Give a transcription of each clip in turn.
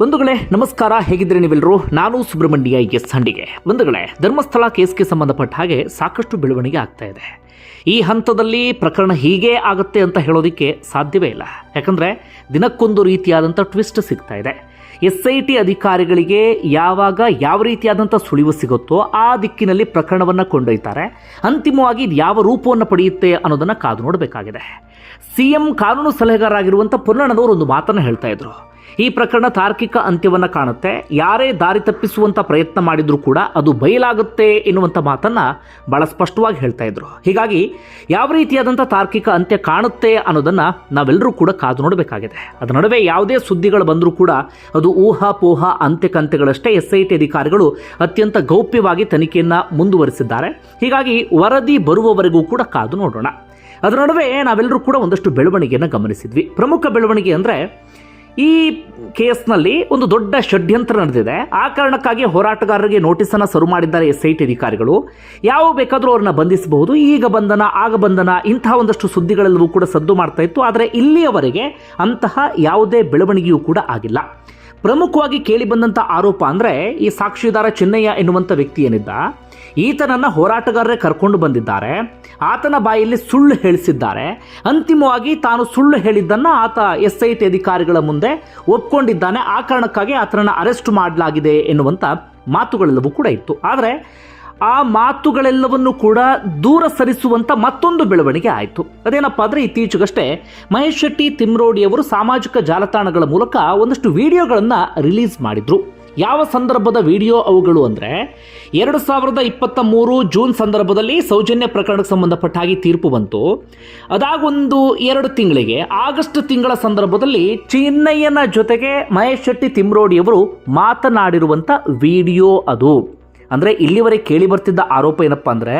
ಬಂಧುಗಳೇ, ನಮಸ್ಕಾರ. ಹೇಗಿದ್ರೆ ನೀವೆಲ್ಲರೂ? ನಾನು ಸುಬ್ರಹ್ಮಣ್ಯ ಎಸ್ ಹಂಡಿಗೆ. ಬಂಧುಗಳೇ, ಧರ್ಮಸ್ಥಳ ಕೇಸ್ಗೆ ಸಂಬಂಧಪಟ್ಟ ಹಾಗೆ ಸಾಕಷ್ಟು ಬೆಳವಣಿಗೆ ಆಗ್ತಾ ಇದೆ. ಈ ಹಂತದಲ್ಲಿ ಪ್ರಕರಣ ಹೀಗೆ ಆಗುತ್ತೆ ಅಂತ ಹೇಳೋದಕ್ಕೆ ಸಾಧ್ಯವೇ ಇಲ್ಲ. ಯಾಕಂದರೆ ದಿನಕ್ಕೊಂದು ರೀತಿಯಾದಂಥ ಟ್ವಿಸ್ಟ್ ಸಿಗ್ತಾ ಇದೆ. ಎಸ್ ಐ ಟಿ ಅಧಿಕಾರಿಗಳಿಗೆ ಯಾವಾಗ ಯಾವ ರೀತಿಯಾದಂಥ ಸುಳಿವು ಸಿಗುತ್ತೋ ಆ ದಿಕ್ಕಿನಲ್ಲಿ ಪ್ರಕರಣವನ್ನು ಕೊಂಡೊಯ್ತಾರೆ. ಅಂತಿಮವಾಗಿ ಇದು ಯಾವ ರೂಪವನ್ನು ಪಡೆಯುತ್ತೆ ಅನ್ನೋದನ್ನು ಕಾದು ನೋಡಬೇಕಾಗಿದೆ. ಸಿ ಎಂ ಕಾನೂನು ಸಲಹೆಗಾರರಾಗಿರುವಂಥ ಪುರ್ಣಣ್ಣನವರು ಒಂದು ಮಾತನ್ನು ಹೇಳ್ತಾ ಇದ್ರು. ಈ ಪ್ರಕರಣ ತಾರ್ಕಿಕ ಅಂತ್ಯವನ್ನು ಕಾಣುತ್ತೆ. ಯಾರೇ ದಾರಿ ತಪ್ಪಿಸುವಂತ ಪ್ರಯತ್ನ ಮಾಡಿದರೂ ಕೂಡ ಅದು ಬಯಲಾಗುತ್ತೆ ಎನ್ನುವಂಥ ಮಾತನ್ನ ಬಹಳ ಸ್ಪಷ್ಟವಾಗಿ ಹೇಳ್ತಾ ಇದ್ರು. ಹೀಗಾಗಿ ಯಾವ ರೀತಿಯಾದಂಥ ತಾರ್ಕಿಕ ಅಂತ್ಯ ಕಾಣುತ್ತೆ ಅನ್ನೋದನ್ನ ನಾವೆಲ್ಲರೂ ಕೂಡ ಕಾದು ನೋಡಬೇಕಾಗಿದೆ. ಅದರ ನಡುವೆ ಯಾವುದೇ ಸುದ್ದಿಗಳು ಬಂದರೂ ಕೂಡ ಅದು ಊಹಾಪೋಹ ಅಂತ್ಯಕಂತ್ಯಗಳಷ್ಟೇ ಎಸ್ ಐ ಟಿ ಅಧಿಕಾರಿಗಳು ಅತ್ಯಂತ ಗೌಪ್ಯವಾಗಿ ತನಿಖೆಯನ್ನ ಮುಂದುವರಿಸಿದ್ದಾರೆ. ಹೀಗಾಗಿ ವರದಿ ಬರುವವರೆಗೂ ಕೂಡ ಕಾದು ನೋಡೋಣ. ಅದರ ನಡುವೆ ನಾವೆಲ್ಲರೂ ಕೂಡ ಒಂದಷ್ಟು ಬೆಳವಣಿಗೆಯನ್ನು ಗಮನಿಸಿದ್ವಿ. ಪ್ರಮುಖ ಬೆಳವಣಿಗೆ ಅಂದರೆ ಈ ಕೇಸ್ನಲ್ಲಿ ಒಂದು ದೊಡ್ಡ ಷಡ್ಯಂತ್ರ ನಡೆದಿದೆ. ಆ ಕಾರಣಕ್ಕಾಗಿ ಹೋರಾಟಗಾರರಿಗೆ ನೋಟಿಸನ್ನು ಸರು ಮಾಡಿದ್ದಾರೆ ಎಸ್ ಐ ಅಧಿಕಾರಿಗಳು. ಯಾವ ಬೇಕಾದರೂ ಅವ್ರನ್ನ ಬಂಧಿಸಬಹುದು. ಈಗ ಬಂಧನ, ಆಗ ಬಂಧನ ಇಂತಹ ಒಂದಷ್ಟು ಸುದ್ದಿಗಳೆಲ್ಲವೂ ಕೂಡ ಸದ್ದು ಮಾಡ್ತಾ ಇತ್ತು. ಆದರೆ ಇಲ್ಲಿಯವರೆಗೆ ಅಂತಹ ಯಾವುದೇ ಬೆಳವಣಿಗೆಯೂ ಕೂಡ ಆಗಿಲ್ಲ. ಪ್ರಮುಖವಾಗಿ ಕೇಳಿ ಬಂದಂಥ ಆರೋಪ ಅಂದರೆ ಈ ಸಾಕ್ಷಿದಾರ ಚೆನ್ನಯ್ಯ ಎನ್ನುವಂಥ ವ್ಯಕ್ತಿ ಏನಿದ್ದ? ಈತನನ್ನು ಹೋರಾಟಗಾರರೇ ಕರ್ಕೊಂಡು ಬಂದಿದ್ದಾರೆ. ಆತನ ಬಾಯಲ್ಲಿ ಸುಳ್ಳು ಹೇಳಿಸಿದ್ದಾರೆ. ಅಂತಿಮವಾಗಿ ತಾನು ಸುಳ್ಳು ಹೇಳಿದ್ದನ್ನು ಆತ ಎಸ್ ಐ ಟಿ ಅಧಿಕಾರಿಗಳ ಮುಂದೆ ಒಪ್ಕೊಂಡಿದ್ದಾನೆ. ಆ ಕಾರಣಕ್ಕಾಗಿ ಆತನನ್ನು ಅರೆಸ್ಟ್ ಮಾಡಲಾಗಿದೆ ಎನ್ನುವಂಥ ಮಾತುಗಳೆಲ್ಲವೂ ಕೂಡ ಇತ್ತು. ಆದರೆ ಆ ಮಾತುಗಳೆಲ್ಲವನ್ನು ಕೂಡ ದೂರ ಸರಿಸುವಂತ ಮತ್ತೊಂದು ಬೆಳವಣಿಗೆ ಆಯಿತು. ಅದೇನಪ್ಪ ಅಂದರೆ ಇತ್ತೀಚೆಗಷ್ಟೇ ಮಹೇಶ್ ಶೆಟ್ಟಿ ತಿಮ್ರೋಡಿಯವರು ಸಾಮಾಜಿಕ ಜಾಲತಾಣಗಳ ಮೂಲಕ ಒಂದಷ್ಟು ವಿಡಿಯೋಗಳನ್ನು ರಿಲೀಸ್ ಮಾಡಿದ್ರು. ಯಾವ ಸಂದರ್ಭದ ವಿಡಿಯೋ ಅವುಗಳು ಅಂದರೆ? ಎರಡು ಸಾವಿರದ ಇಪ್ಪತ್ತ ಮೂರು ಜೂನ್ ಸಂದರ್ಭದಲ್ಲಿ ಸೌಜನ್ಯ ಪ್ರಕರಣಕ್ಕೆ ಸಂಬಂಧಪಟ್ಟ ಹಾಗೆ ತೀರ್ಪು ಬಂತು. ಅದಾಗೊಂದು ಎರಡು ತಿಂಗಳಿಗೆ. ಆಗಸ್ಟ್ ತಿಂಗಳ ಸಂದರ್ಭದಲ್ಲಿ ಚಿನ್ನಯ್ಯನ ಜೊತೆಗೆ ಮಹೇಶ್ ಶೆಟ್ಟಿ ತಿಮ್ರೋಡಿಯವರು ಮಾತನಾಡಿರುವಂಥ ವಿಡಿಯೋ ಅದು. ಅಂದರೆ ಇಲ್ಲಿವರೆಗೆ ಕೇಳಿ ಬರ್ತಿದ್ದ ಆರೋಪ ಏನಪ್ಪ ಅಂದರೆ,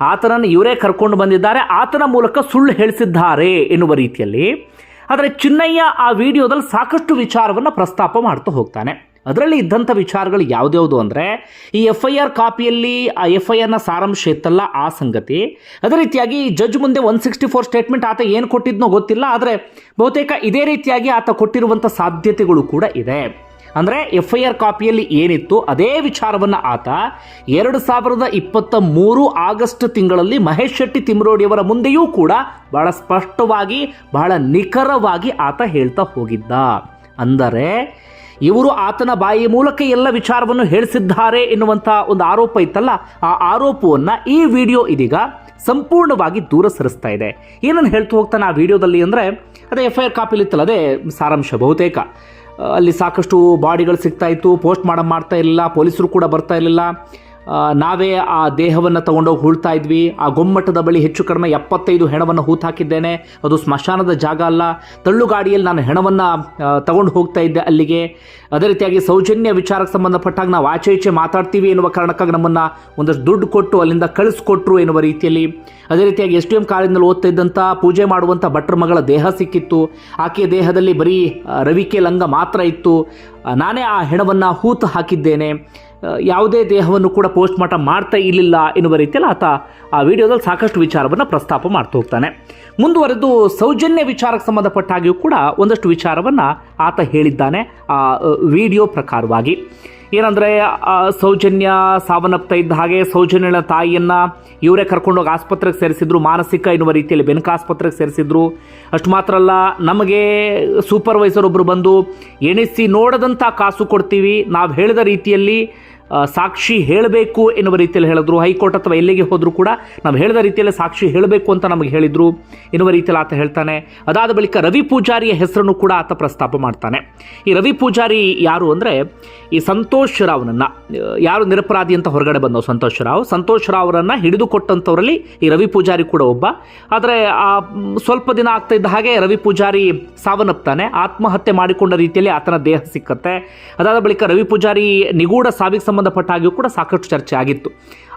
ಆತನನ್ನು ಇವರೇ ಕರ್ಕೊಂಡು ಬಂದಿದ್ದಾರೆ, ಆತನ ಮೂಲಕ ಸುಳ್ಳು ಹೇಳಿಸಿದ್ದಾರೆ ಎನ್ನುವ ರೀತಿಯಲ್ಲಿ. ಆದರೆ ಚಿನ್ನಯ್ಯ ಆ ವಿಡಿಯೋದಲ್ಲಿ ಸಾಕಷ್ಟು ವಿಚಾರವನ್ನು ಪ್ರಸ್ತಾಪ ಮಾಡ್ತಾ ಹೋಗ್ತಾನೆ. ಅದರಲ್ಲಿ ಇದ್ದಂಥ ವಿಚಾರಗಳು ಯಾವುದ್ಯಾವುದು ಅಂದರೆ, ಈ ಎಫ್ ಐ ಆರ್ ಕಾಪಿಯಲ್ಲಿ ಆ ಎಫ್ ಐ ಆರ್ನ ಸಾರಾಂಶ ಇತ್ತಲ್ಲ ಆ ಸಂಗತಿ. ಅದೇ ರೀತಿಯಾಗಿ ಜಡ್ಜ್ ಮುಂದೆ ಒನ್ ಸಿಕ್ಸ್ಟಿ ಫೋರ್ ಸ್ಟೇಟ್ಮೆಂಟ್ ಆತ ಏನು ಕೊಟ್ಟಿದ್ನೋ ಗೊತ್ತಿಲ್ಲ, ಆದರೆ ಬಹುತೇಕ ಇದೇ ರೀತಿಯಾಗಿ ಆತ ಕೊಟ್ಟಿರುವಂಥ ಸಾಧ್ಯತೆಗಳು ಕೂಡ ಇದೆ. ಅಂದರೆ ಎಫ್ ಐ ಆರ್ ಕಾಪಿಯಲ್ಲಿ ಏನಿತ್ತು, ಅದೇ ವಿಚಾರವನ್ನು ಆತ ಎರಡು ಸಾವಿರದ ಇಪ್ಪತ್ತ ಮೂರು ಆಗಸ್ಟ್ ತಿಂಗಳಲ್ಲಿ ಮಹೇಶ್ ಶೆಟ್ಟಿ ತಿಮ್ರೋಡಿಯವರ ಮುಂದೆಯೂ ಕೂಡ ಬಹಳ ಸ್ಪಷ್ಟವಾಗಿ, ಬಹಳ ನಿಖರವಾಗಿ ಆತ ಹೇಳ್ತಾ ಹೋಗಿದ್ದ. ಅಂದರೆ ಇವರು ಆತನ ಬಾಯಿ ಮೂಲಕ ಎಲ್ಲ ವಿಚಾರವನ್ನು ಹೇಳಿಸಿದ್ದಾರೆ ಎನ್ನುವಂತಹ ಒಂದು ಆರೋಪ ಇತ್ತಲ್ಲ, ಆ ಆರೋಪವನ್ನು ಈ ವಿಡಿಯೋ ಇದೀಗ ಸಂಪೂರ್ಣವಾಗಿ ದೂರ ಸರಿಸ್ತಾ ಇದೆ. ಏನನ್ನು ಹೇಳ್ತಾ ಹೋಗ್ತಾನೆ ಆ ವಿಡಿಯೋದಲ್ಲಿ ಅಂದರೆ, ಅದೇ ಎಫ್ ಐ ಆರ್ ಇತ್ತಲ್ಲ ಅದೇ ಸಾರಾಂಶ ಬಹುತೇಕ. ಅಲ್ಲಿ ಸಾಕಷ್ಟು ಬಾಡಿಗಳು ಸಿಗ್ತಾ ಇತ್ತು, ಪೋಸ್ಟ್ ಮಾಡಮ್ ಮಾಡ್ತಾ ಇರಲಿಲ್ಲ, ಪೊಲೀಸರು ಕೂಡ ಬರ್ತಾ ಇರಲಿಲ್ಲ. ನಾವೇ ಆ ದೇಹವನ್ನು ತಗೊಂಡೋಗಿ ಹೂಳ್ತಾ ಇದ್ವಿ. ಆ ಗೊಮ್ಮಟದ ಬಳಿ ಹೆಚ್ಚು ಕಡಿಮೆ ಎಪ್ಪತ್ತೈದು ಹೆಣವನ್ನು ಹೂತು ಹಾಕಿದ್ದೇನೆ ಅದು ಸ್ಮಶಾನದ ಜಾಗ ಅಲ್ಲ. ತಳ್ಳುಗಾಡಿಯಲ್ಲಿ ನಾನು ಹೆಣವನ್ನು ತಗೊಂಡು ಹೋಗ್ತಾ ಇದ್ದೆ ಅಲ್ಲಿಗೆ. ಅದೇ ರೀತಿಯಾಗಿ ಸೌಜನ್ಯ ವಿಚಾರಕ್ಕೆ ಸಂಬಂಧಪಟ್ಟಾಗ ನಾವು ಆಚೆ ಈಚೆ ಮಾತಾಡ್ತೀವಿ ಎನ್ನುವ ಕಾರಣಕ್ಕಾಗಿ ನಮ್ಮನ್ನು ಒಂದಷ್ಟು ದುಡ್ಡು ಕೊಟ್ಟು ಅಲ್ಲಿಂದ ಕಳಿಸ್ಕೊಟ್ರು ಎನ್ನುವ ರೀತಿಯಲ್ಲಿ. ಅದೇ ರೀತಿಯಾಗಿ ಎಸ್ ಡಿ ಎಂ ಕಾಲೇಜಿನಲ್ಲಿ ಓದ್ತಾ ಇದ್ದಂಥ ಪೂಜೆ ಮಾಡುವಂಥ ಭಟ್ರ ಮಗಳ ದೇಹ ಸಿಕ್ಕಿತ್ತು. ಆಕೆಯ ದೇಹದಲ್ಲಿ ಬರೀ ರವಿಕೆ ಲಂಗ ಮಾತ್ರ ಇತ್ತು. ನಾನೇ ಆ ಹೆಣವನ್ನು ಹೂತು ಹಾಕಿದ್ದೇನೆ. ಯಾವುದೇ ದೇಹವನ್ನು ಕೂಡ ಪೋಸ್ಟ್ ಮಾರ್ಟಮ್ ಮಾಡ್ತಾ ಇರಲಿಲ್ಲ ಎನ್ನುವ ರೀತಿಯಲ್ಲಿ ಆತ ಆ ವಿಡಿಯೋದಲ್ಲಿ ಸಾಕಷ್ಟು ವಿಚಾರವನ್ನು ಪ್ರಸ್ತಾಪ ಮಾಡ್ತಾ ಹೋಗ್ತಾನೆ. ಮುಂದುವರೆದು ಸೌಜನ್ಯ ವಿಚಾರಕ್ಕೆ ಸಂಬಂಧಪಟ್ಟ ಹಾಗೆಯೂ ಕೂಡ ಒಂದಷ್ಟು ವಿಚಾರವನ್ನು ಆತ ಹೇಳಿದ್ದಾನೆ ಆ ವಿಡಿಯೋ ಪ್ರಕಾರವಾಗಿ. ಏನಂದರೆ ಸೌಜನ್ಯ ಸಾವನ್ನಪ್ತಾ ಇದ್ದ ಹಾಗೆ ಸೌಜನ್ಯನ ತಾಯಿಯನ್ನು ಇವರೇ ಕರ್ಕೊಂಡೋಗಿ ಆಸ್ಪತ್ರೆಗೆ ಸೇರಿಸಿದ್ರು, ಮಾನಸಿಕ ಎನ್ನುವ ರೀತಿಯಲ್ಲಿ ಬೆನಕ ಆಸ್ಪತ್ರೆಗೆ ಸೇರಿಸಿದ್ರು. ಅಷ್ಟು ಮಾತ್ರ ಅಲ್ಲ, ನಮಗೆ ಸೂಪರ್ವೈಸರ್ ಒಬ್ಬರು ಬಂದು ಎಣಿಸಿ ನೋಡದಂಥ ಕಾಸು ಕೊಡ್ತೀವಿ, ನಾವು ಹೇಳಿದ ರೀತಿಯಲ್ಲಿ ಸಾಕ್ಷಿ ಹೇಳಬೇಕು ಎನ್ನುವ ರೀತಿಯಲ್ಲಿ ಹೇಳಿದ್ರು. ಹೈಕೋರ್ಟ್ ಅಥವಾ ಎಲ್ಲಿಗೆ ಹೋದರೂ ಕೂಡ ನಾವು ಹೇಳಿದ ರೀತಿಯಲ್ಲಿ ಸಾಕ್ಷಿ ಹೇಳಬೇಕು ಅಂತ ನಮಗೆ ಹೇಳಿದರು ಎನ್ನುವ ರೀತಿಯಲ್ಲಿ ಆತ ಹೇಳ್ತಾನೆ. ಅದಾದ ಬಳಿಕ ರವಿ ಪೂಜಾರಿಯ ಹೆಸರನ್ನು ಕೂಡ ಆತ ಪ್ರಸ್ತಾಪ ಮಾಡ್ತಾನೆ. ಈ ರವಿ ಪೂಜಾರಿ ಯಾರು ಅಂದರೆ, ಈ ಸಂತೋಷ್ ರಾವ್ನನ್ನು, ಯಾರು ನಿರಪರಾಧಿ ಅಂತ ಹೊರಗಡೆ ಬಂದವು ಸಂತೋಷ್ ರಾವ್. ಸಂತೋಷ್ ರಾವ್ರನ್ನು ಹಿಡಿದುಕೊಟ್ಟಂಥವರಲ್ಲಿ ಈ ರವಿ ಪೂಜಾರಿ ಕೂಡ ಒಬ್ಬ. ಆದರೆ, ಆ, ಸ್ವಲ್ಪ ದಿನ ಆಗ್ತಾ ಇದ್ದ ಹಾಗೆ ರವಿ ಪೂಜಾರಿ ಸಾವನ್ನಪ್ತಾನೆ. ಆತ್ಮಹತ್ಯೆ ಮಾಡಿಕೊಂಡ ರೀತಿಯಲ್ಲಿ ಆತನ ದೇಹ ಸಿಕ್ಕತ್ತೆ. ಅದಾದ ಬಳಿಕ ರವಿ ಪೂಜಾರಿ ನಿಗೂಢ ಸಾವಿಗೆ ಸಂಬಂಧಪಟ್ಟ ಹಾಗೆಯೂ ಕೂಡ ಸಾಕಷ್ಟು ಚರ್ಚೆ ಆಗಿತ್ತು.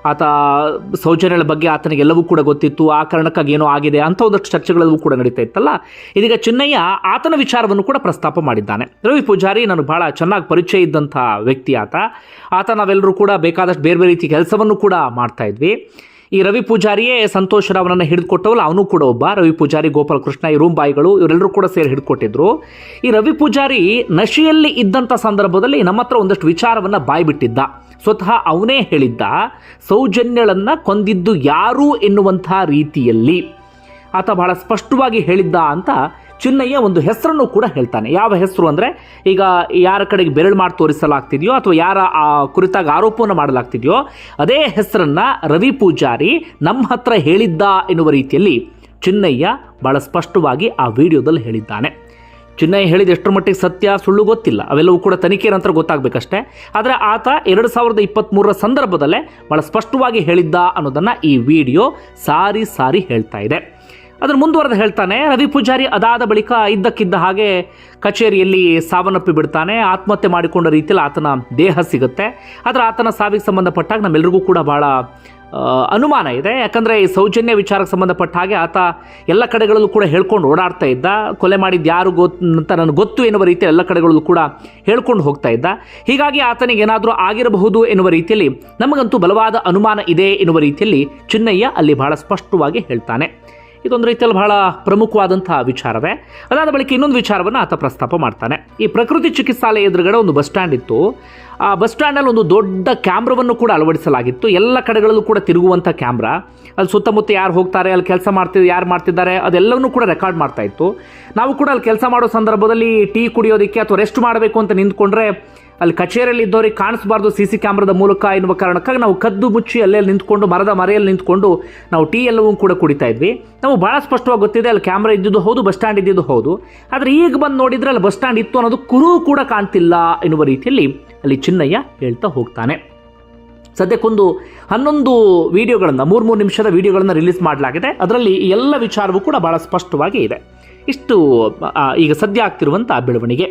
ಆತ ಸೌಜನ್ಯಗಳ ಬಗ್ಗೆ ಆತನಿಗೆ ಎಲ್ಲವೂ ಕೂಡ ಗೊತ್ತಿತ್ತು, ಆ ಕಾರಣಕ್ಕಾಗಿ ಏನೋ ಆಗಿದೆ ಅಂತ ಒಂದಷ್ಟು ಚರ್ಚೆಗಳಲ್ಲೂ ಕೂಡ ನಡೀತಾ ಇತ್ತಲ್ಲ? ಇದೀಗ ಚಿನ್ನಯ್ಯ ಆತನ ವಿಚಾರವನ್ನು ಕೂಡ ಪ್ರಸ್ತಾಪ ಮಾಡಿದ್ದಾನೆ. ರವಿ ಪೂಜಾರಿ ನಾನು ಭಾಳ ಚೆನ್ನಾಗಿ ಪರಿಚಯ ಇದ್ದಂಥ ವ್ಯಕ್ತಿ ಆತ. ಆತ ನಾವೆಲ್ಲರೂ ಕೂಡ ಬೇಕಾದಷ್ಟು ಬೇರೆ ಬೇರೆ ರೀತಿ ಕೆಲಸವನ್ನು ಕೂಡ ಮಾಡ್ತಾ ಇದ್ವಿ. ಈ ರವಿ ಪೂಜಾರಿಯೇ ಸಂತೋಷ್ ರಾವ್ನನ್ನು ಹಿಡಿದುಕೊಟ್ಟವಲ್ಲ ಅವನು ಕೂಡ ಒಬ್ಬ. ರವಿ ಪೂಜಾರಿ, ಗೋಪಾಲ ಕೃಷ್ಣ, ಈ ರೂಮ್ ಬಾಯಿಗಳು, ಇವರೆಲ್ಲರೂ ಕೂಡ ಸೇರಿ ಹಿಡ್ಕೊಟ್ಟಿದ್ರು. ಈ ರವಿ ಪೂಜಾರಿ ನಶೆಯಲ್ಲಿ ಇದ್ದಂಥ ಸಂದರ್ಭದಲ್ಲಿ ನಮ್ಮ ಹತ್ರ ಒಂದಷ್ಟು ವಿಚಾರವನ್ನು ಬಾಯ್ಬಿಟ್ಟಿದ್ದ ಸ್ವತಃ ಅವನೇ ಹೇಳಿದ್ದ, ಸೌಜನ್ಯಳನ್ನ ಕೊಂದಿದ್ದು ಯಾರು ಎನ್ನುವಂಥ ರೀತಿಯಲ್ಲಿ. ಆತ ಬಹಳ ಸ್ಪಷ್ಟವಾಗಿ ಹೇಳಿದ್ದ ಅಂತ ಚಿನ್ನಯ್ಯ ಒಂದು ಹೆಸರನ್ನು ಕೂಡ ಹೇಳ್ತಾನೆ. ಯಾವ ಹೆಸರು ಅಂದರೆ, ಈಗ ಯಾರ ಕಡೆಗೆ ಬೆರಳು ಮಾಡಿ ತೋರಿಸಲಾಗ್ತಿದೆಯೋ ಅಥವಾ ಯಾರ, ಆ, ಕುರಿತಾಗಿ ಆರೋಪವನ್ನು ಮಾಡಲಾಗ್ತಿದೆಯೋ, ಅದೇ ಹೆಸರನ್ನು ರವಿ ಪೂಜಾರಿ ನಮ್ಮ ಹತ್ರ ಹೇಳಿದ್ದ ಎನ್ನುವ ರೀತಿಯಲ್ಲಿ ಚಿನ್ನಯ್ಯ ಭಾಳ ಸ್ಪಷ್ಟವಾಗಿ ಆ ವಿಡಿಯೋದಲ್ಲಿ ಹೇಳಿದ್ದಾನೆ. ಚಿನ್ನಯ್ಯ ಹೇಳಿದ ಎಷ್ಟರ ಮಟ್ಟಿಗೆ ಸತ್ಯ ಸುಳ್ಳು ಗೊತ್ತಿಲ್ಲ. ಅವೆಲ್ಲವೂ ಕೂಡ ತನಿಖೆ ನಂತರ ಗೊತ್ತಾಗಬೇಕಷ್ಟೇ. ಆದರೆ ಆತ ಎರಡು ಸಾವಿರದ ಇಪ್ಪತ್ತ್ಮೂರರ ಸಂದರ್ಭದಲ್ಲೇ ಭಾಳ ಸ್ಪಷ್ಟವಾಗಿ ಹೇಳಿದ್ದ ಅನ್ನೋದನ್ನು ಈ ವಿಡಿಯೋ ಸಾರಿ ಸಾರಿ ಹೇಳ್ತಾ ಇದೆ. ಅದನ್ನು ಮುಂದುವರೆದು ಹೇಳ್ತಾನೆ, ರವಿ ಪೂಜಾರಿ ಅದಾದ ಬಳಿಕ ಇದ್ದಕ್ಕಿದ್ದ ಹಾಗೆ ಕಚೇರಿಯಲ್ಲಿ ಸಾವನ್ನಪ್ಪಿ ಬಿಡ್ತಾನೆ. ಆತ್ಮಹತ್ಯೆ ಮಾಡಿಕೊಂಡ ರೀತಿಯಲ್ಲಿ ಆತನ ದೇಹ ಸಿಗುತ್ತೆ. ಆದರೆ ಆತನ ಸಾವಿಗೆ ಸಂಬಂಧಪಟ್ಟಾಗ ನಮ್ಮೆಲ್ಲರಿಗೂ ಕೂಡ ಭಾಳ ಅನುಮಾನ ಇದೆ. ಯಾಕಂದರೆ ಈ ಸೌಜನ್ಯ ವಿಚಾರಕ್ಕೆ ಸಂಬಂಧಪಟ್ಟ ಹಾಗೆ ಆತ ಎಲ್ಲ ಕಡೆಗಳಲ್ಲೂ ಕೂಡ ಹೇಳ್ಕೊಂಡು ಓಡಾಡ್ತಾ ಇದ್ದ. ಕೊಲೆ ಮಾಡಿದ್ದು ಯಾರು ಅಂತ ನನಗೆ ಗೊತ್ತು ಎನ್ನುವ ರೀತಿಯಲ್ಲಿ ಎಲ್ಲ ಕಡೆಗಳಲ್ಲೂ ಕೂಡ ಹೇಳ್ಕೊಂಡು ಹೋಗ್ತಾ ಇದ್ದ. ಹೀಗಾಗಿ ಆತನಿಗೆ ಏನಾದರೂ ಆಗಿರಬಹುದು ಎನ್ನುವ ರೀತಿಯಲ್ಲಿ ನಮಗಂತೂ ಬಲವಾದ ಅನುಮಾನ ಇದೆ ಎನ್ನುವ ರೀತಿಯಲ್ಲಿ ಚಿನ್ನಯ್ಯ ಅಲ್ಲಿ ಬಹಳ ಸ್ಪಷ್ಟವಾಗಿ ಹೇಳ್ತಾನೆ. ಇದೊಂದು ರೀತಿಯಲ್ಲಿ ಬಹಳ ಪ್ರಮುಖವಾದಂತಹ ವಿಚಾರವೇ. ಅದಾದ ಬಳಿಕ ಇನ್ನೊಂದು ವಿಚಾರವನ್ನು ಆತ ಪ್ರಸ್ತಾಪ ಮಾಡ್ತಾನೆ. ಈ ಪ್ರಕೃತಿ ಚಿಕಿತ್ಸಾಲಯ ಎದುರುಗಡೆ ಒಂದು ಬಸ್ ಸ್ಟ್ಯಾಂಡ್ ಇತ್ತು. ಆ ಬಸ್ ಸ್ಟ್ಯಾಂಡಲ್ಲಿ ಒಂದು ದೊಡ್ಡ ಕ್ಯಾಮ್ರವನ್ನು ಕೂಡ ಅಳವಡಿಸಲಾಗಿತ್ತು. ಎಲ್ಲ ಕಡೆಗಳಲ್ಲೂ ಕೂಡ ತಿರುಗುವಂಥ ಕ್ಯಾಮ್ರಾ. ಅಲ್ಲಿ ಸುತ್ತಮುತ್ತ ಯಾರು ಹೋಗ್ತಾರೆ, ಅಲ್ಲಿ ಕೆಲಸ ಮಾಡ್ತಿದ್ದು ಯಾರು ಮಾಡ್ತಿದ್ದಾರೆ, ಅದೆಲ್ಲವನ್ನೂ ಕೂಡ ರೆಕಾರ್ಡ್ ಮಾಡ್ತಾ ಇತ್ತು. ನಾವು ಕೂಡ ಅಲ್ಲಿ ಕೆಲಸ ಮಾಡೋ ಸಂದರ್ಭದಲ್ಲಿ ಟೀ ಕುಡಿಯೋದಕ್ಕೆ ಅಥವಾ ರೆಸ್ಟ್ ಮಾಡಬೇಕು ಅಂತ ನಿಂತ್ಕೊಂಡ್ರೆ ಅಲ್ಲಿ ಕಚೇರಿಯಲ್ಲಿ ಇದ್ದವ್ರಿಗೆ ಕಾಣಿಸ್ಬಾರ್ದು ಸಿ ಸಿ ಕ್ಯಾಮ್ರಾದ ಮೂಲಕ ಎನ್ನುವ ಕಾರಣಕ್ಕಾಗಿ ನಾವು ಕದ್ದು ಮುಚ್ಚಿ ಅಲ್ಲೇ ನಿಂತ್ಕೊಂಡು ಮರದ ಮರೆಯಲ್ಲಿ ನಿಂತ್ಕೊಂಡು ನಾವು ಟೀ ಎಲ್ಲವೂ ಕೂಡ ಕುಡಿತಾ ಇದ್ವಿ. ನಾವು ಭಾಳ ಸ್ಪಷ್ಟವಾಗಿ ಗೊತ್ತಿದೆ, ಅಲ್ಲಿ ಕ್ಯಾಮ್ರಾ ಇದ್ದಿದ್ದು ಹೌದು, ಬಸ್ ಸ್ಟ್ಯಾಂಡ್ ಇದ್ದಿದ್ದು ಹೌದು. ಆದರೆ ಈಗ ಬಂದು ನೋಡಿದರೆ ಅಲ್ಲಿ ಬಸ್ ಸ್ಟ್ಯಾಂಡ್ ಇತ್ತು ಅನ್ನೋದು ಕುರು ಕೂಡ ಕಾಣ್ತಿಲ್ಲ ಎನ್ನುವ ರೀತಿಯಲ್ಲಿ ಅಲ್ಲಿ ಚಿನ್ನಯ್ಯ ಹೇಳ್ತಾ ಹೋಗ್ತಾನೆ. ಸದ್ಯಕ್ಕೊಂದು ಹನ್ನೊಂದು ವಿಡಿಯೋಗಳನ್ನು ಮೂರು ಮೂರು ನಿಮಿಷದ ವಿಡಿಯೋಗಳನ್ನು ರಿಲೀಸ್ ಮಾಡಲಾಗಿದೆ. ಅದರಲ್ಲಿ ಎಲ್ಲ ವಿಚಾರವೂ ಕೂಡ ಭಾಳ ಸ್ಪಷ್ಟವಾಗಿ ಇದೆ. ಇಷ್ಟು ಈಗ ಸದ್ಯ ಆಗ್ತಿರುವಂಥ ಬೆಳವಣಿಗೆ.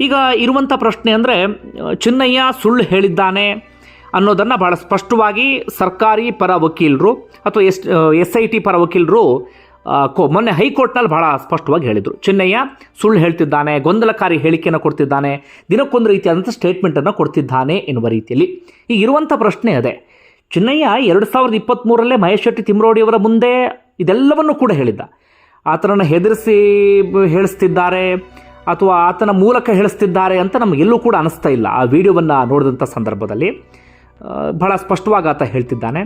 ಈಗ ಇರುವಂಥ ಪ್ರಶ್ನೆ ಅಂದರೆ, ಚಿನ್ನಯ್ಯ ಸುಳ್ಳು ಹೇಳಿದ್ದಾನೆ ಅನ್ನೋದನ್ನು ಭಾಳ ಸ್ಪಷ್ಟವಾಗಿ ಸರ್ಕಾರಿ ಪರ ವಕೀಲರು ಅಥವಾ ಎಸ್ ಎಸ್ ಐ ಟಿ ಪರ ವಕೀಲರು ಕೋ- ಮೊನ್ನೆ ಹೈಕೋರ್ಟ್ನಲ್ಲಿ ಭಾಳ ಸ್ಪಷ್ಟವಾಗಿ ಹೇಳಿದರು. ಚಿನ್ನಯ್ಯ ಸುಳ್ಳು ಹೇಳ್ತಿದ್ದಾನೆ, ಗೊಂದಲಕಾರಿ ಹೇಳಿಕೆಯನ್ನು ಕೊಡ್ತಿದ್ದಾನೆ, ದಿನಕ್ಕೊಂದು ರೀತಿಯಾದಂಥ ಸ್ಟೇಟ್ಮೆಂಟನ್ನು ಕೊಡ್ತಿದ್ದಾನೆ ಎನ್ನುವ ರೀತಿಯಲ್ಲಿ. ಈಗ ಇರುವಂಥ ಪ್ರಶ್ನೆ ಅದೇ, ಚಿನ್ನಯ್ಯ ಎರಡು ಸಾವಿರದ ಇಪ್ಪತ್ತ್ಮೂರಲ್ಲೇ ಮಹೇಶ್ ಶೆಟ್ಟಿ ತಿಮ್ರೋಡಿಯವರ ಮುಂದೆ ಇದೆಲ್ಲವನ್ನು ಕೂಡ ಹೇಳಿದ್ದ. ಆತನನ್ನು ಹೆದರಿಸಿ ಹೇಳಿಸ್ತಿದ್ದಾರೆ ಅಥವಾ ಆತನ ಮೂಲಕ ಹೇಳಿಸ್ತಿದ್ದಾರೆ ಅಂತ ನಮಗೆಲ್ಲೂ ಕೂಡ ಅನಿಸ್ತಾ ಇಲ್ಲ. ಆ ವಿಡಿಯೋವನ್ನು ನೋಡಿದಂಥ ಸಂದರ್ಭದಲ್ಲಿ ಬಹಳ ಸ್ಪಷ್ಟವಾಗಿ ಆತ ಹೇಳ್ತಿದ್ದಾನೆ.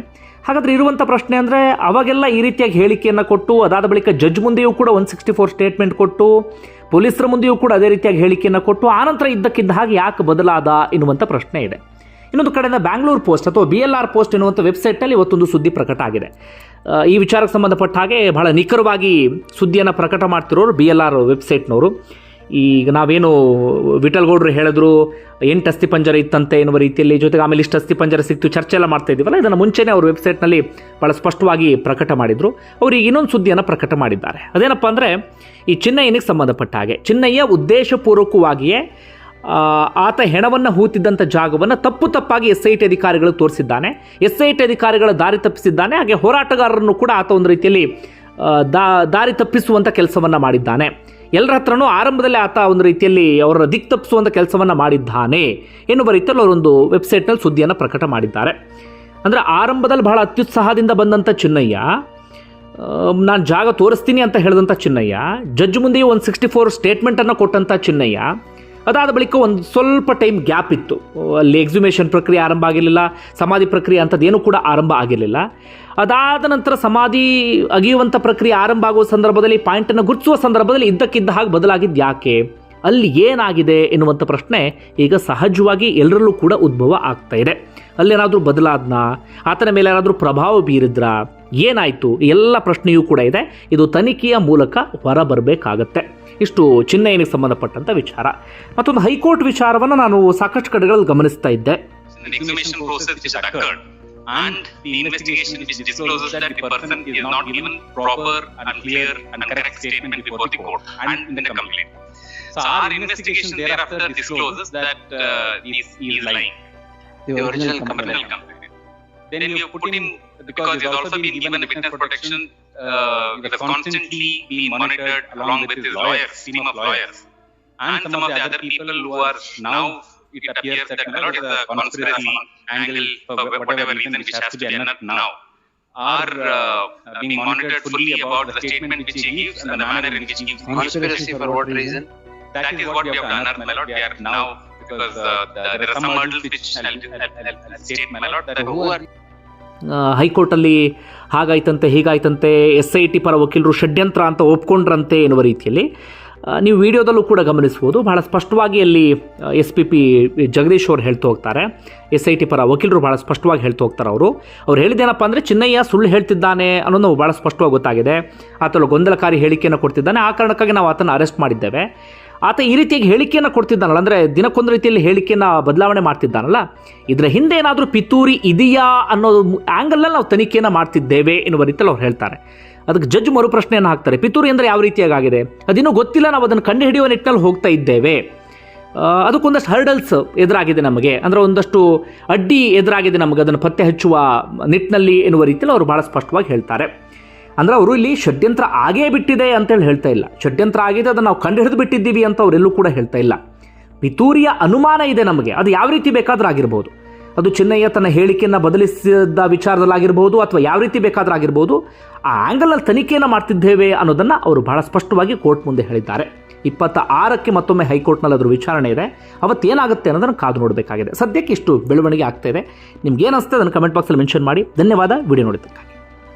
ಹಾಗಾದರೆ ಇರುವಂಥ ಪ್ರಶ್ನೆ ಅಂದರೆ, ಅವಾಗೆಲ್ಲ ಈ ರೀತಿಯಾಗಿ ಹೇಳಿಕೆಯನ್ನು ಕೊಟ್ಟು, ಅದಾದ ಬಳಿಕ ಜಡ್ಜ್ ಮುಂದೆಯೂ ಕೂಡ ಒನ್ ಸಿಕ್ಸ್ಟಿ ಫೋರ್ ಸ್ಟೇಟ್ಮೆಂಟ್ ಕೊಟ್ಟು, ಪೊಲೀಸರ ಮುಂದೆಯೂ ಕೂಡ ಅದೇ ರೀತಿಯಾಗಿ ಹೇಳಿಕೆಯನ್ನು ಕೊಟ್ಟು ಆನಂತರ ಇದ್ದಕ್ಕಿದ್ದ ಹಾಗೆ ಯಾಕೆ ಬದಲಾದ ಎನ್ನುವಂಥ ಪ್ರಶ್ನೆ ಇದೆ. ಇನ್ನೊಂದು ಕಡೆಯಿಂದ ಬ್ಯಾಂಗ್ಳೂರು ಪೋಸ್ಟ್ ಅಥವಾ ಬಿ ಎಲ್ ಆರ್ ಪೋಸ್ಟ್ ಎನ್ನುವಂಥ ವೆಬ್ಸೈಟಲ್ಲಿ ಇವತ್ತೊಂದು ಸುದ್ದಿ ಪ್ರಕಟ ಆಗಿದೆ. ಈ ವಿಚಾರಕ್ಕೆ ಸಂಬಂಧಪಟ್ಟ ಹಾಗೆ ಬಹಳ ನಿಖರವಾಗಿ ಸುದ್ದಿಯನ್ನು ಪ್ರಕಟ ಮಾಡ್ತಿರೋರು ಬಿ ಎಲ್ ಆರ್ ವೆಬ್ಸೈಟ್ನವರು ಈಗ ನಾವೇನು ವಿಠಲ್ ಗೌಡ್ರು ಹೇಳಿದ್ರು, ಎಂಟು ಅಸ್ಥಿ ಪಂಜರ ಇತ್ತಂತೆ ಎನ್ನುವ ರೀತಿಯಲ್ಲಿ, ಜೊತೆಗೆ ಆಮೇಲೆ ಇಷ್ಟು ಅಸ್ಥಿ ಪಂಜರ ಸಿಕ್ತು, ಚರ್ಚೆ ಎಲ್ಲ ಮಾಡ್ತಾ ಇದ್ದೀವಲ್ಲ, ಇದನ್ನು ಮುಂಚೆನೇ ಅವರು ವೆಬ್ಸೈಟ್ನಲ್ಲಿ ಭಾಳ ಸ್ಪಷ್ಟವಾಗಿ ಪ್ರಕಟ ಮಾಡಿದರು. ಅವರು ಇನ್ನೊಂದು ಸುದ್ದಿಯನ್ನು ಪ್ರಕಟ ಮಾಡಿದ್ದಾರೆ. ಅದೇನಪ್ಪ ಅಂದರೆ, ಈ ಚಿನ್ನಯ್ಯನಿಗೆ ಸಂಬಂಧಪಟ್ಟ ಹಾಗೆ, ಚಿನ್ನಯ್ಯ ಉದ್ದೇಶಪೂರ್ವಕವಾಗಿಯೇ ಆತ ಹೆಣವನ್ನು ಹೂತಿದ್ದಂಥ ಜಾಗವನ್ನು ತಪ್ಪು ತಪ್ಪಾಗಿ ಎಸ್ ಐ ಟಿ ಅಧಿಕಾರಿಗಳು ತೋರಿಸಿದ್ದಾನೆ. ಎಸ್ ಐ ಟಿ ಅಧಿಕಾರಿಗಳ ದಾರಿ ತಪ್ಪಿಸಿದ್ದಾನೆ, ಹಾಗೆ ಹೋರಾಟಗಾರರನ್ನು ಕೂಡ ಆತ ಒಂದು ರೀತಿಯಲ್ಲಿ ದಾ, ದಾರಿ ತಪ್ಪಿಸುವಂಥ ಕೆಲಸವನ್ನು ಮಾಡಿದ್ದಾನೆ. ಎಲ್ಲರ ಹತ್ರನೂ ಆರಂಭದಲ್ಲಿ ಆತ ಒಂದು ರೀತಿಯಲ್ಲಿ ಅವರ ದಿಕ್ ತಪ್ಪಿಸುವಂಥ ಕೆಲಸವನ್ನು ಮಾಡಿದ್ದಾನೆ ಎನ್ನುವ ರೀತಿಯಲ್ಲಿ ಅವರೊಂದು ವೆಬ್ಸೈಟ್ನಲ್ಲಿ ಸುದ್ದಿಯನ್ನು ಪ್ರಕಟ ಮಾಡಿದ್ದಾರೆ. ಅಂದರೆ ಆರಂಭದಲ್ಲಿ ಬಹಳ ಅತ್ಯುತ್ಸಾಹದಿಂದ ಬಂದಂಥ ಚಿನ್ನಯ್ಯ ನಾನು ಜಾಗ ತೋರಿಸ್ತೀನಿ ಅಂತ ಹೇಳಿದಂಥ ಚಿನ್ನಯ್ಯ, ಜಡ್ಜ್ ಮುಂದೆಯೂ ಒಂದು ಸಿಕ್ಸ್ಟಿ ಫೋರ್ ಸ್ಟೇಟ್ಮೆಂಟನ್ನು ಕೊಟ್ಟಂಥ ಚಿನ್ನಯ್ಯ ಅದಾದ ಬಳಿಕ ಒಂದು ಸ್ವಲ್ಪ ಟೈಮ್ ಗ್ಯಾಪ್ ಇತ್ತು. ಅಲ್ಲಿ ಎಕ್ಸಿಮೇಷನ್ ಪ್ರಕ್ರಿಯೆ ಆರಂಭ ಆಗಿರಲಿಲ್ಲ, ಸಮಾಧಿ ಪ್ರಕ್ರಿಯೆ ಅಂಥದ್ದೇನೂ ಕೂಡ ಆರಂಭ ಆಗಿರಲಿಲ್ಲ. ಅದಾದ ನಂತರ ಸಮಾಧಿ ಅಗಿಯುವಂಥ ಪ್ರಕ್ರಿಯೆ ಆರಂಭ ಆಗುವ ಸಂದರ್ಭದಲ್ಲಿ ಪಾಯಿಂಟನ್ನು ಗುರುತಿಸುವ ಸಂದರ್ಭದಲ್ಲಿ ಇದ್ದಕ್ಕಿದ್ದ ಹಾಗೆ ಬದಲಾಗಿದ್ದು ಯಾಕೆ? ಅಲ್ಲಿ ಏನಾಗಿದೆ ಎನ್ನುವಂಥ ಪ್ರಶ್ನೆ ಈಗ ಸಹಜವಾಗಿ ಎಲ್ಲರಲ್ಲೂ ಕೂಡ ಉದ್ಭವ ಆಗ್ತಾ ಇದೆ. ಅಲ್ಲೇನಾದರೂ ಬದಲಾದ್ನ? ಆತನ ಮೇಲೆ ಏನಾದರೂ ಪ್ರಭಾವ ಬೀರಿದ್ರ? ಏನಾಯಿತು? ಎಲ್ಲ ಪ್ರಶ್ನೆಯೂ ಕೂಡ ಇದೆ. ಇದು ತನಿಖೆಯ ಮೂಲಕ ಹೊರಬರಬೇಕಾಗತ್ತೆ. ಇಷ್ಟು ಚಿನ್ನಯ್ಯನಿಗೆ ಸಂಬಂಧಪಟ್ಟಂಥ ವಿಚಾರ ಮತ್ತೊಂದು ಹೈಕೋರ್ಟ್ ವಿಚಾರವನ್ನು ನಾನು ಸಾಕಷ್ಟು ಕಡೆಗಳಲ್ಲಿ ಗಮನಿಸ್ತಾ ಇದ್ದೆ and the investigation which discloses that the person is not given proper and clear and correct statement before the court and in the complaint. So our investigation thereafter discloses that uh, he is lying. the original Original complaint. Complaint. Then we have put him because he's also been given the witness protection. Uh, he was constantly being monitored along with his lawyers, team of lawyers, and some of the other people who are now. It appears that you know, it is a conspiracy angle for whatever reason which has to be unearthed now. are uh, being monitored fully about the statement which he gives and the manner in which he gives. Conspiracy for what reason? That is what we have done, unearthed, my lord. We are now because uh, the- there are some hurdles which I'll, I'll, I'll, I'll state, my lord. That Who are ಆ, ಹೈಕೋರ್ಟಲ್ಲಿ ಹಾಗಾಯ್ತಂತೆ, ಹೀಗಾಯ್ತಂತೆ S I T ಪರ ವಕೀಲರು ಷಡ್ಯಂತ್ರ ಅಂತ ಒಪ್ಕೊಂಡ್ರಂತೆ ಎನ್ನುವ ರೀತಿಯಲ್ಲಿ ನೀವು ವಿಡಿಯೋದಲ್ಲೂ ಕೂಡ ಗಮನಿಸ್ಬೋದು ಬಹಳ ಸ್ಪಷ್ಟವಾಗಿ ಅಲ್ಲಿ ಎಸ್ ಪಿ ಪಿ ಜಗದೀಶ್ ಅವರು ಹೇಳ್ತಾ ಹೋಗ್ತಾರೆ. ಎಸ್ ಐ ಟಿ ಪರ ವಕೀಲರು ಭಾಳ ಸ್ಪಷ್ಟವಾಗಿ ಹೇಳ್ತಾ ಹೋಗ್ತಾರೆ ಅವರು. ಅವ್ರು ಹೇಳಿದ್ದೇನಪ್ಪ ಅಂದರೆ, ಚಿನ್ನಯ್ಯ ಸುಳ್ಳು ಹೇಳ್ತಿದ್ದಾನೆ ಅನ್ನೋದು ನಾವು ಭಾಳ ಸ್ಪಷ್ಟವಾಗಿ ಗೊತ್ತಾಗಿದೆ. ಆತಲು ಗೊಂದಲಕಾರಿ ಹೇಳಿಕೆಯನ್ನು ಕೊಡ್ತಿದ್ದಾನೆ. ಆ ಕಾರಣಕ್ಕಾಗಿ ನಾವು ಆತನ ಅರೆಸ್ಟ್ ಮಾಡಿದ್ದೇವೆ. ಆತ ಈ ರೀತಿಯಾಗಿ ಹೇಳಿಕೆಯನ್ನು ಕೊಡ್ತಿದ್ದಾನಲ್ಲ, ಅಂದರೆ ದಿನಕ್ಕೊಂದು ರೀತಿಯಲ್ಲಿ ಹೇಳಿಕೆಯನ್ನು ಬದಲಾವಣೆ ಮಾಡ್ತಿದ್ದಾನಲ್ಲ, ಇದರ ಹಿಂದೆ ಏನಾದರೂ ಪಿತೂರಿ ಇದೆಯಾ ಅನ್ನೋ ಆ್ಯಂಗಲಲ್ಲಿ ನಾವು ತನಿಖೆಯನ್ನು ಮಾಡ್ತಿದ್ದೇವೆ ಎನ್ನುವ ರೀತಿಯಲ್ಲಿ ಅವ್ರು ಹೇಳ್ತಾರೆ. ಅದಕ್ಕೆ ಜಡ್ಜ್ ಮರುಪ್ರಶ್ನೆಯನ್ನು ಹಾಕ್ತಾರೆ. ಪಿತೂರಿ ಅಂದರೆ ಯಾವ ರೀತಿಯಾಗಿ ಆಗಿದೆ ಅದಿನ್ನೂ ಗೊತ್ತಿಲ್ಲ, ನಾವು ಅದನ್ನು ಕಂಡುಹಿಡಿಯುವ ನಿಟ್ಟಿನಲ್ಲಿ ಹೋಗ್ತಾ ಇದ್ದೇವೆ. ಅದಕ್ಕೊಂದಷ್ಟು ಹರ್ಡಲ್ಸ್ ಎದುರಾಗಿದೆ ನಮಗೆ. ಅಂದರೆ ಒಂದಷ್ಟು ಅಡ್ಡಿ ಎದುರಾಗಿದೆ ನಮಗೆ, ಅದನ್ನು ಪತ್ತೆ ಹಚ್ಚುವ ನಿಟ್ಟಿನಲ್ಲಿ ಎನ್ನುವ ರೀತಿಯಲ್ಲಿ ಅವರು ಭಾಳ ಸ್ಪಷ್ಟವಾಗಿ ಹೇಳ್ತಾರೆ. ಅಂದರೆ ಅವರು ಇಲ್ಲಿ ಷಡ್ಯಂತ್ರ ಆಗೇ ಬಿಟ್ಟಿದೆ ಅಂತೇಳಿ ಹೇಳ್ತಾ ಇಲ್ಲ. ಷಡ್ಯಂತ್ರ ಆಗಿದೆ, ಅದನ್ನು ನಾವು ಕಂಡುಹಿಡಿದು ಬಿಟ್ಟಿದ್ದೀವಿ ಅಂತ ಅವರೆಲ್ಲೂ ಕೂಡ ಹೇಳ್ತಾ ಇಲ್ಲ. ಪಿತೂರಿಯ ಅನುಮಾನ ಇದೆ ನಮಗೆ. ಅದು ಯಾವ ರೀತಿ ಬೇಕಾದರೂ ಆಗಿರ್ಬೋದು. ಅದು ಚೆನ್ನಯ್ಯ ತನ್ನ ಹೇಳಿಕೆಯನ್ನು ಬದಲಿಸಿದ ವಿಚಾರದಲ್ಲಾಗಿರ್ಬೋದು ಅಥವಾ ಯಾವ ರೀತಿ ಬೇಕಾದರೂ ಆಗಿರ್ಬೋದು, ಆ ಆ್ಯಂಗಲಲ್ಲಿ ತನಿಖೆಯನ್ನು ಮಾಡ್ತಿದ್ದೇವೆ ಅನ್ನೋದನ್ನು ಅವರು ಬಹಳ ಸ್ಪಷ್ಟವಾಗಿ ಕೋರ್ಟ್ ಮುಂದೆ ಹೇಳಿದ್ದಾರೆ. ಇಪ್ಪತ್ತ ಆರಕ್ಕೆ ಮತ್ತೊಮ್ಮೆ ಹೈಕೋರ್ಟ್ನಲ್ಲಿ ಅದರ ವಿಚಾರಣೆ ಇದೆ. ಅವತ್ತೇನಾಗುತ್ತೆ ಅನ್ನೋದನ್ನು ಕಾದು ನೋಡಬೇಕಾಗಿದೆ. ಸದ್ಯಕ್ಕೆ ಇಷ್ಟು ಬೆಳವಣಿಗೆ ಆಗ್ತಾ ಇದೆ. ನಿಮ್ಗೆ ಏನು ಅನಿಸ್ತದೆ ಅದನ್ನು ಕಮೆಂಟ್ ಬಾಕ್ಸಲ್ಲಿ ಮೆನ್ಷನ್ ಮಾಡಿ. ಧನ್ಯವಾದ. ವಿಡಿಯೋ ನೋಡಿದ್ದಕ್ಕೆ